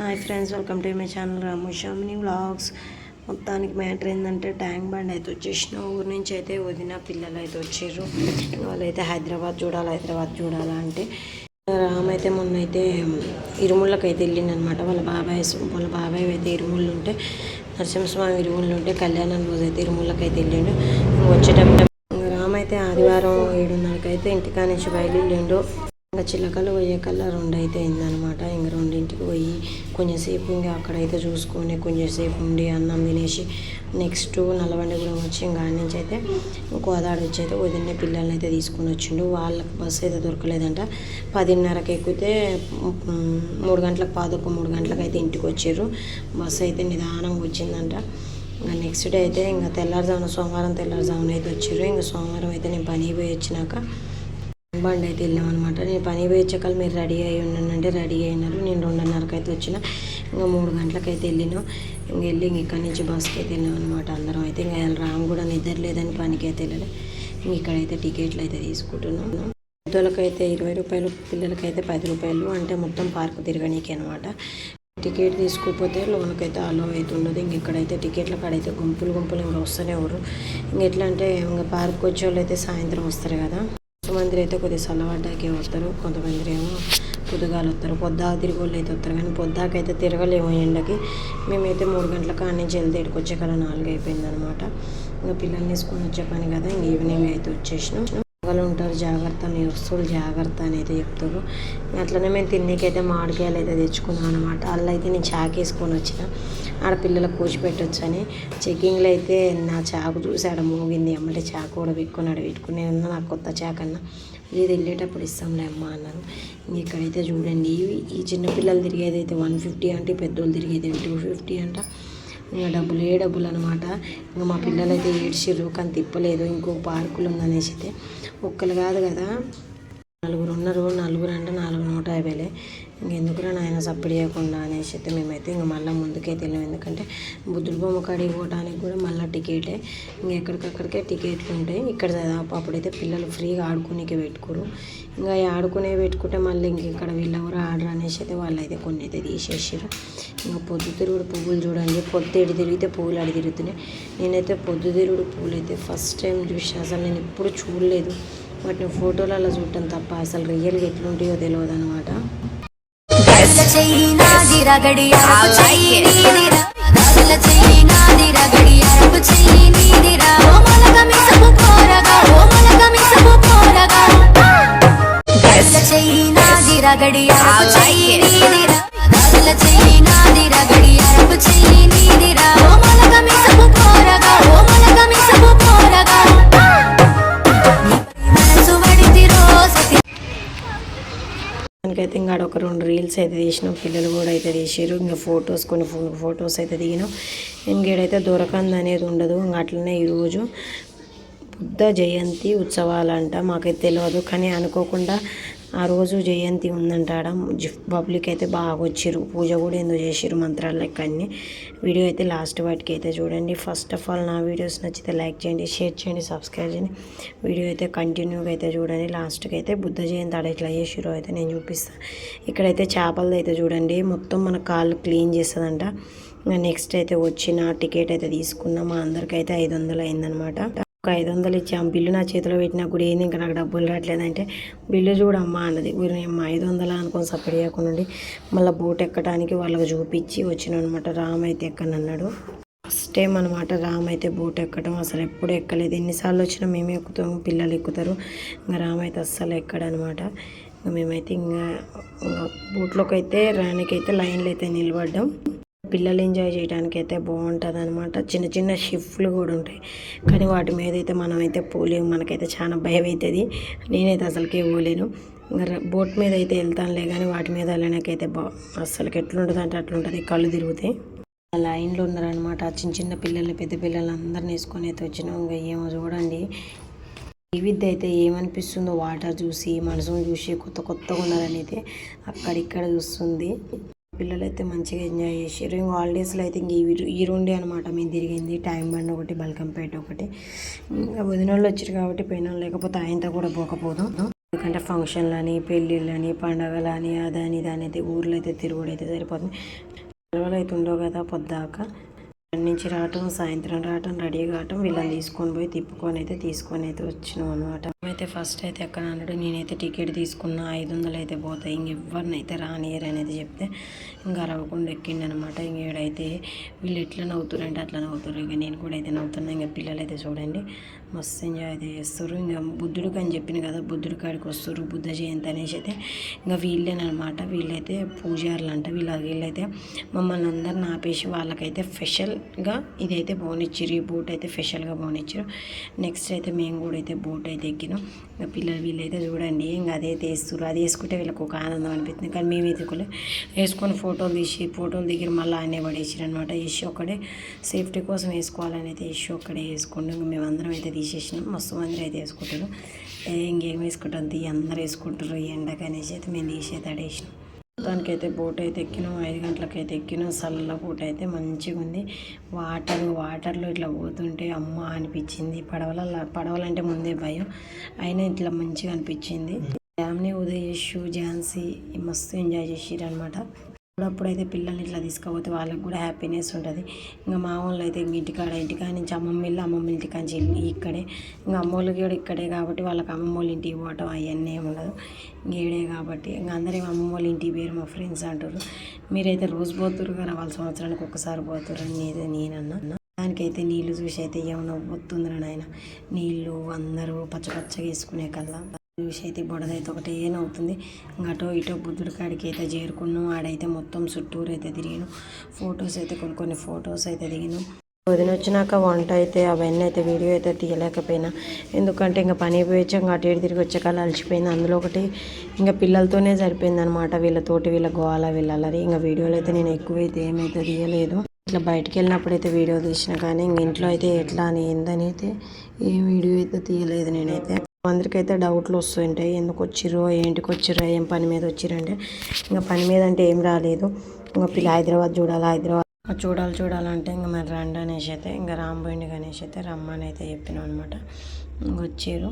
Hi friends welcome to my channel Ramu Shamini vlogs. మొత్తానికి matter ఏంటంటే tank bund అయితే వచ్చేసిన ఊరి నుంచి అయితే వదిన పిల్లలు అయితే వచ్చారు. వాళ్ళైతే హైదరాబాద్ చూడాలి హైదరాబాద్ చూడాలా అంటే రామ్ అయితే మొన్న అయితే ఇరుముళ్ళకి అయితే వెళ్ళిండు వాళ్ళ బాబాయ్ వాళ్ళ బాబాయ్ అయితే ఇరుముళ్ళు ఉంటే నరసింహస్వామి ఇరుముళ్ళు ఉంటే కళ్యాణం రోజు అయితే ఇరుముళ్ళకి అయితే వెళ్ళిండు. వచ్చేటప్పుడు రామ్ అయితే ఆదివారం ఏడున్నరకైతే ఇంటికా నుంచి బయలుదేరిండు. ఇంకా చిలకలు పోయేకల్లా రెండు అయితే అయిందనమాట ఇంక రెండింటికి పోయి కొంచెంసేపు ఇంకా అక్కడైతే చూసుకొని కొంచెంసేపు ఉండి అన్నం తినేసి నెక్స్ట్ నల్లబండిగూడెం వచ్చి ఇంకా ఆడి నుంచి అయితే గోదావరి వచ్చి అయితే వదిలిన పిల్లల్ని అయితే తీసుకొని వచ్చిండు. వాళ్ళకి బస్సు అయితే దొరకలేదంట. పదిన్నరకు ఎక్కితే మూడు గంటలకు పాదొక మూడు గంటలకు అయితే ఇంటికి వచ్చారు. బస్సు అయితే నిదానంగా వచ్చిందంట. ఇంకా నెక్స్ట్ డే అయితే ఇంకా తెల్లారుజామున సోమవారం తెల్లారుజామున అయితే వచ్చారు. ఇంకా సోమవారం అయితే నేను పని పోయి వచ్చినాక బండి అయితే వెళ్ళామన్నమాట. నేను పని పోయి మీరు రెడీ అయ్యి ఉండండి రెడీ అయినారు. నేను రెండున్నరకు అయితే వచ్చిన. ఇంకా మూడు గంటలకు అయితే వెళ్ళినాం. ఇంక వెళ్ళి ఇంక ఇక్కడి నుంచి బస్కి అయితే వెళ్ళాం అనమాట అందరం. అయితే ఇంకా రాము కూడా నిద్ర లేదని పనికి అయితే వెళ్ళాలి. ఇంక ఇక్కడైతే టికెట్లు అయితే తీసుకుంటున్నాం. పెద్దోళ్ళకైతే ఇరవై రూపాయలు పిల్లలకైతే పది రూపాయలు అంటే మొత్తం పార్క్ తిరగనీకి అనమాట టికెట్ తీసుకోకపోతే లోన్కైతే అలో అవుతుండదు ఇంక ఇక్కడైతే టికెట్ల కాడైతే గుంపులు గుంపులు ఇంకా వస్తూనే ఎవరు ఇంక ఎట్లా అంటే ఇంకా పార్క్ వచ్చే వాళ్ళు అయితే సాయంత్రం వస్తారు కదా. కొంతమంది అయితే కొద్దిగా చల్లబడ్డాకే వస్తారు కొంతమంది ఏమో పొద్దుగాలు వస్తారు. పొద్దాక తిరిగి వాళ్ళు అయితే వస్తారు కానీ పొద్దాకైతే తిరగలేము ఎండకి. మేమైతే మూడు గంటల కాడ నుంచి వెళ్తే ఇక్కడికి వచ్చే కల నాలుగు అయిపోయింది అనమాట ఇంకా పిల్లల్ని వేసుకొని వచ్చే పని కదా ఈవినింగ్ అయితే వచ్చేసినాం. వాళ్ళు ఉంటారు జాగ్రత్త నీ వస్తువులు జాగ్రత్త అనేది చెప్తారు. అట్లనే మేము తిన్నీకైతే మామిడికాయలు అయితే తెచ్చుకున్నాం అనమాట వాళ్ళు అయితే నేను చాకు వేసుకొని వచ్చిన. ఆడ పిల్లలకు కూర్చి పెట్టొచ్చు అని. చెకింగ్లో అయితే నా చాకు చూసి ఆడ మోగింది. అమ్మంటే చాకు కూడా పెట్టుకున్నాడు పెట్టుకునే ఉన్నా నాకు కొత్త చాకు అన్న. ఇది వెళ్ళేటప్పుడు ఇస్తాంలే అమ్మ అన్నారు. ఇక్కడైతే చూడండి. ఈ చిన్నపిల్లలు తిరిగేది అయితే వన్ ఫిఫ్టీ అంటే పెద్దోళ్ళు తిరిగేది టూ ఫిఫ్టీ అంట. ఇంకా డబ్బులే డబ్బులు అనమాట ఇంకా మా పిల్లలు అయితే ఏడ్చిర్రు కానీ తిప్పలేదు. ఇంకో పార్కులు ఉందనేసి అయితే ఒక్కరు కాదు కదా. నలుగురు ఉన్నారు నలుగురు అంటే నాలుగు నూట యాభైలే. ఇంకెందుకురా నాయన సప్పుడు చేయకుండా అనేసి అయితే మేమైతే ఇంక మళ్ళీ ముందుకైతే వెళ్ళాం. ఎందుకంటే బుద్ధుడు బొమ్మ కాడికి పోవడానికి కూడా మళ్ళీ టికెటే. ఇంక ఎక్కడికక్కడికే టికెట్లు ఉంటాయి. ఇక్కడ దాదాపు అప్పుడైతే పిల్లలు ఫ్రీగా ఆడుకునేకి పెట్టుకోరు. ఇంకా ఆడుకునే పెట్టుకుంటే మళ్ళీ ఇంక ఇక్కడ వీళ్ళెవరు ఆడరు అనేసి అయితే వాళ్ళు అయితే కొన్ని అయితే తీసేసారు ఇంకా పొద్దుతిరుగుడు పువ్వులు చూడండి. పొద్దు ఎడి తిరిగితే పువ్వులు అడి తిరుగుతున్నాయి. నేనైతే పొద్దుతిరుగుడు పువ్వులు అయితే ఫస్ట్ టైం చూసి. అసలు నేను ఎప్పుడు చూడలేదు. వాటిని ఫోటోలలో చూడటం తప్ప అసలు రియల్గా ఎట్లుంటాయో తెలియదు అనమాట గాజుల చెయ్యి నాది రగడి అరకు చెయ్యి నీదిరా గాజుల చెయ్యి నాది రగడి అరకు చెయ్యి నీదిరా ఓ మొలక మిసపు పోరగా ఓ మొలక మిసపు పోరగా. గాజుల చెయ్యి నాది రగడి అరకు చెయ్యి నీదిరా గాజుల చెయ్యి నాది రగడి అరకు చెయ్యి నీదిరా ఓ మొలక మిసపు ఇంకా ఆడ ఒక రెండు రీల్స్ అయితే తీసినాం. పిల్లలు కూడా అయితే తీసారు ఇంకా ఫొటోస్ కొన్ని ఫొటోస్ అయితే దిగినాం. ఇంకేడైతే దొరకంది అనేది ఉండదు. ఇంకా అట్లనే ఈరోజు బుద్ధ జయంతి ఉత్సవాలంట. మాకైతే తెలియదు కానీ అనుకోకుండా ఆ రోజు జయంతి ఉందంట ఆడ జిఫ్ పబ్లిక్ అయితే బాగా వచ్చిర్రు పూజ కూడా ఎందుకు చేసిర్రు మంత్రాలు లెక్క అన్ని. వీడియో అయితే లాస్ట్ వాటికి అయితే చూడండి. ఫస్ట్ ఆఫ్ ఆల్ నా వీడియోస్ నచ్చితే లైక్ చేయండి షేర్ చేయండి సబ్స్క్రైబ్ చేయండి. వీడియో అయితే కంటిన్యూగా అయితే చూడండి. లాస్ట్కి అయితే బుద్ధ జయంతి ఆడ ఇట్లా చేసిర్రు అయితే నేను చూపిస్తాను ఇక్కడైతే చేపలది అయితే చూడండి. మొత్తం మన కాళ్ళు క్లీన్ చేస్తుందంట. నెక్స్ట్ అయితే వచ్చిన టికెట్ అయితే తీసుకున్నాం. మా అందరికైతే ఐదు వందలు అయిందనమాట. ఒక ఐదు వందలు ఇచ్చాం. బిల్లు నా చేతిలో పెట్టినా కూడా ఏంది ఇంకా నాకు డబ్బులు రావట్లేదంటే బిల్లు చూడమ్మా అన్నది. అమ్మ ఐదు వందలు అనుకొని సపరేట్ చేయకుండా ఉండి మళ్ళీ బోట్ ఎక్కడానికి వాళ్ళకి చూపించి వచ్చిన అనమాట రామ్ అయితే ఎక్కనన్నాడు. ఫస్ట్ టైం అనమాట రామ్ అయితే బోట్ ఎక్కడం అసలు ఎప్పుడు ఎక్కలేదు. ఎన్నిసార్లు వచ్చినా మేమే ఎక్కుతాము పిల్లలు ఎక్కుతారు. ఇంకా రామ్ అయితే అస్సలు ఎక్కడనమాట. ఇంకా మేమైతే ఇంకా ఇంకా బోట్లోకి అయితే రానికైతే లైన్లో అయితే నిలబడ్డాం. పిల్లలు ఎంజాయ్ చేయడానికి అయితే బాగుంటుంది అనమాట చిన్న చిన్న షిఫ్ట్లు కూడా ఉంటాయి. కానీ వాటి మీద అయితే మనం అయితే పోలేము. మనకైతే చాలా భయం అవుతుంది నేనైతే అసలుకే పోలేను. బోట్ మీద అయితే వెళ్తానులే కానీ వాటి మీద వెళ్ళడానికైతే బా అసలుకి ఎట్లుంటుంది అంటే అట్లుంటుంది కళ్ళు తిరుగుతాయి లైన్లో ఉన్నారనమాట చిన్న చిన్న పిల్లల్ని పెద్ద పిల్లలు అందరిని వేసుకొని అయితే వచ్చినాం. ఇంకా ఏమో చూడండి. వివిధ అయితే ఏమనిపిస్తుందో వాటర్ చూసి మనసును చూసి కొత్త కొత్తగా ఉన్నారని అయితే అక్కడిక్కడ చూస్తుంది. పిల్లలు అయితే మంచిగా ఎంజాయ్ చేసారు ఇంక హాలిడేస్లో అయితే ఇంక ఈ ఈ రెండే అనమాట మేము తిరిగింది. టైం బండ్ ఒకటి బల్కంపేట ఒకటి. ఇంకా వదిన వాళ్ళు వచ్చారు కాబట్టి పోయిన వాళ్ళు లేకపోతే ఆయనతో కూడా పోకపోదాం. ఎందుకంటే ఫంక్షన్లని పెళ్ళిళ్ళని పండగలని అదని దాని అయితే ఊర్లో అయితే తిరుగుడు అయితే సరిపోతుంది. సెలవులు అయితే ఉండవు కదా పొద్దాక. నుంచి రావటం సాయంత్రం రావటం రెడీ కావటం వీళ్ళని తీసుకొని పోయి తిప్పుకొని అయితే తీసుకొని అయితే వచ్చినాం అనమాట అయితే ఫస్ట్ అయితే ఎక్కడ అన్నాడు నేనైతే టికెట్ తీసుకున్న ఐదు వందలు అయితే పోతాయి ఇంక ఎవరిని అయితే రానియరు అనేది చెప్తే ఇంకా రవ్వకుండా ఎక్కిండి అనమాట ఇంక ఈడైతే వీళ్ళు ఎట్లా నవ్వుతారంటే అట్లా నవ్వుతారు. ఇంకా నేను కూడా అయితే నవ్వుతున్నా ఇంకా పిల్లలు అయితే చూడండి మస్తు ఎంజాయ్ అయితే చేస్తారు. ఇంకా బుద్ధుడికి అని చెప్పిన కదా బుద్ధుడి కాడికి వస్తారు బుద్ధ జయంతి అనేసి అయితే ఇంకా వీళ్ళేనమాట వీళ్ళైతే పూజారులు అంట వీళ్ళ వీళ్ళైతే మమ్మల్ని అందరిని ఆపేసి వాళ్ళకైతే స్పెషల్ స్పెషల్గా ఇదైతే బాగునిచ్చారు ఈ బోట్ అయితే స్పెషల్గా బాగునిచ్చారు నెక్స్ట్ అయితే మేము కూడా అయితే బోట్ అయితే ఎక్కినాం. ఇంకా పిల్లలు వీళ్ళైతే చూడండి ఇంకా అదైతే వేస్తారు అది వేసుకుంటే వీళ్ళకి ఒక ఆనందం అనిపిస్తుంది. కానీ మేము ఎదుకులే వేసుకొని ఫోటోలు తీసి ఫోటోలు దిగిన మళ్ళీ ఆయనే పడేసారు అనమాట ఇష్యూ ఒక్కడే. సేఫ్టీ కోసం వేసుకోవాలని అయితే ఇష్యూ ఒక్కడే వేసుకోండి. ఇంకా మేము అందరం అయితే తీసేసినాం. మస్తు మంది అయితే వేసుకుంటారు ఇంకేం వేసుకుంటాం తీ అందరు వేసుకుంటారు ఈ అయితే మేము తీసి తడేసినాం దానికైతే బోట్ అయితే ఎక్కినాం. ఐదు గంటలకైతే ఎక్కినాం. చల్ల బోట్ అయితే మంచిగా ఉంది. వాటర్ వాటర్లో ఇట్లా పోతుంటే అమ్మ అనిపించింది. పడవల పడవలంటే ముందే భయం. అయినా ఇట్లా మంచిగా అనిపించింది. ఫ్యామిలీ ఉదయేషు ఝాన్సీ మస్తు ఎంజాయ్ చేసిర్రు అనమాట అప్పుడప్పుడు అయితే పిల్లల్ని ఇట్లా తీసుకపోతే వాళ్ళకి కూడా హ్యాపీనెస్ ఉంటుంది. ఇంకా మా వాళ్ళు అయితే ఇంక ఇంటికాడ ఇంటికాడ నుంచి అమ్మమ్మ ఇల్లు అమ్మమ్మ ఇంటికి నుంచి ఇక్కడే. ఇంకా అమ్మోళ్ళకి కూడా ఇక్కడే కాబట్టి వాళ్ళకి అమ్మమ్మ వాళ్ళ ఇంటికి పోవటం అవన్నీ ఏమి ఉండదు. ఇంకేడే కాబట్టి ఇంకా అందరూ అమ్మమ్మ వాళ్ళ ఇంటికి పేరు మా ఫ్రెండ్స్ అంటారు మీరైతే రోజు పోతురు కదా వాళ్ళ సంవత్సరానికి ఒక్కసారి పోతురు అని నేనే నేనన్నా. దానికైతే నీళ్ళు చూసి అయితే ఏమైనా వస్తుందిరా నాయన. నీళ్ళు అందరూ పచ్చ పచ్చగా వేసుకునే కల్లా. చూసి అయితే బుడదైతే ఒకటే అవుతుంది ఇంకా అటో ఇటో బుద్ధుడి కాడికి అయితే చేరుకున్నాం. ఆడైతే మొత్తం చుట్టూరు అయితే తిరిగాను. ఫొటోస్ అయితే కొన్ని కొన్ని ఫొటోస్ అయితే దిగినాం. వదిన వచ్చినాక వంట అయితే అవన్నీ అయితే వీడియో అయితే తీయలేకపోయినా. ఎందుకంటే ఇంకా పని పోయి ఇంకా అటు ఇటు తిరిగి వచ్చాక అలసిపోయింది. అందులో ఒకటి ఇంకా పిల్లలతోనే సరిపోయింది అనమాట వీళ్ళతోటి వీళ్ళ గోవాల వీళ్ళల్లరి ఇంకా వీడియోలు అయితే నేను ఎక్కువైతే ఏమైతే తీయలేదు. ఇట్లా బయటకు వెళ్ళినప్పుడు అయితే వీడియో తీసిన కానీ ఇంక ఇంట్లో అయితే ఎట్లా అని ఏందని అయితే ఏ వీడియో అయితే తీయలేదు నేనైతే. అందరికైతే డౌట్లు వస్తుంటాయి. ఎందుకు వచ్చిర్రో ఏంటికి వచ్చిర్రో ఏం పని మీద వచ్చిరంటే ఇంకా పని మీద అంటే ఏం రాలేదు. ఇంకా పిల్ల హైదరాబాద్ చూడాలి హైదరాబాద్ చూడాలి చూడాలంటే ఇంకా మరి రండి అనేసి అయితే ఇంకా రాంబోయిండి గణేష్ అయితే రమ్మని అయితే చెప్పినాం అనమాట వచ్చారు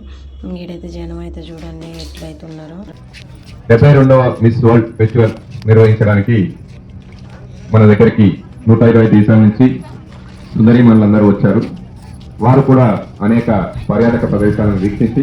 ఈడైతే జనం అయితే చూడండి ఎట్లయితే ఉన్నారో డెబ్బై రెండవ మిస్ వరల్డ్ ఫెస్టివల్ నిర్వహించడానికి మన దగ్గరికి నూట ఇరవై దేశాల నుంచి సుందరి మనలందరూ వచ్చారు. వారు కూడా అనేక పర్యాటక ప్రదేశాలను వీక్షించి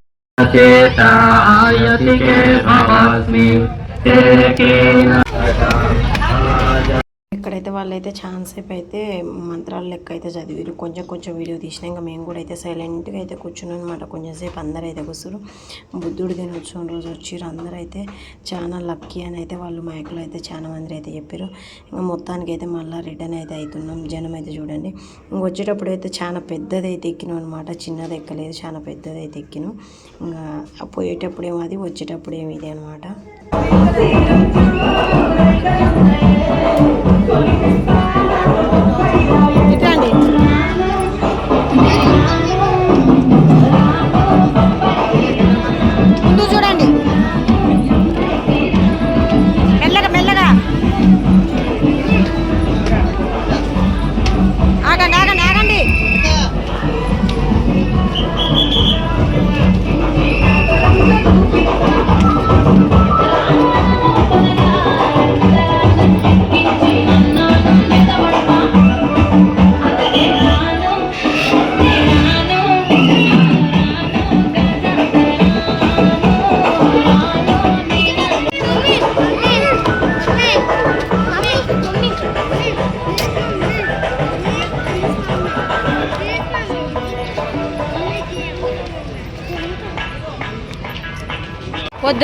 चेता आयति के भवस्मि ते केन వాళ్ళైతే ఛాన్స్ సేపు అయితే మంత్రాల లెక్క అయితే చదివారు కొంచెం కొంచెం వీడియో తీసినాక ఇంకా మేము కూడా అయితే సైలెంట్గా అయితే కూర్చున్నాం అనమాట కొంచెం సేపు అందరూ అయితే కూర్చురు బుద్ధుడి దినోత్సవం రోజు వచ్చిర్రు అందరూ అయితే. చాలా లక్కీ అని అయితే వాళ్ళు మైక్లో అయితే చాలా మంది అయితే చెప్పారు ఇంకా మొత్తానికి అయితే మళ్ళీ రిటర్న్ అయితే అవుతున్నాం జనం అయితే చూడండి. ఇంక వచ్చేటప్పుడు అయితే చాలా పెద్దది అయితే ఎక్కినాం అనమాట చిన్నది ఎక్కలేదు చాలా పెద్దది అయితే ఎక్కినాం. ఇంకా పోయేటప్పుడు ఏమో అది వచ్చేటప్పుడు ఏమి ఇది అనమాట ముందు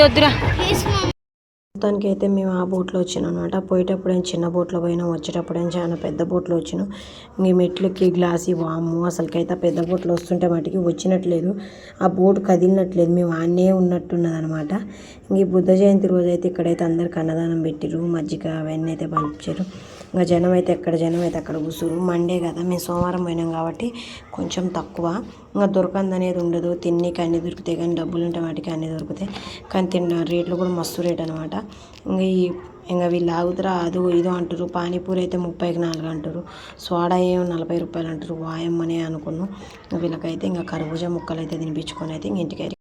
వద్దురా. మొత్తానికి అయితే మేము ఆ బోట్లో వచ్చినాం అనమాట పోయేటప్పుడు ఏం చిన్న బోట్లో పోయినాం వచ్చేటప్పుడు ఏం చాలా పెద్ద బోట్లో వచ్చినాం. ఇంక మెట్లకి గ్లాసి వాము అసలుకైతే పెద్ద బోట్లో వస్తుంటే మటుకి వచ్చినట్లేదు. ఆ బోట్ కదిలినట్లేదు. మేము ఆనే ఉన్నట్టున్నది అనమాట ఇంక బుద్ధ జయంతి రోజు అయితే ఇక్కడైతే అందరికి అన్నదానం పెట్టిరు మజ్జిగ అవన్నీ అయితే పంపించారు. ఇంకా జనం అయితే ఎక్కడ జనం అయితే అక్కడ కూసురు మండే కదా మేము సోమవారం పోయినాం కాబట్టి కొంచెం తక్కువ. ఇంకా దొరకంది అనేది ఉండదు. తిన్నీకి అన్నీ దొరుకుతాయి కానీ డబ్బులు ఉంటే వాటికి అన్నీ దొరుకుతాయి. కానీ తిన్న రేట్లు కూడా మస్తు రేట్ అనమాట ఇంకా ఈ ఇంకా వీళ్ళు ఆగుతారా అదో ఇదో అంటారు పానీపూరి అయితే ముప్పైకి నాలుగు అంటారు సోడా ఏం నలభై రూపాయలు అంటారు వాయమ్మనే అనుకున్నాం. వీళ్ళకైతే ఇంకా కర్బూజా ముక్కలు అయితే తినిపించుకొని అయితే ఇంక ఇంటికి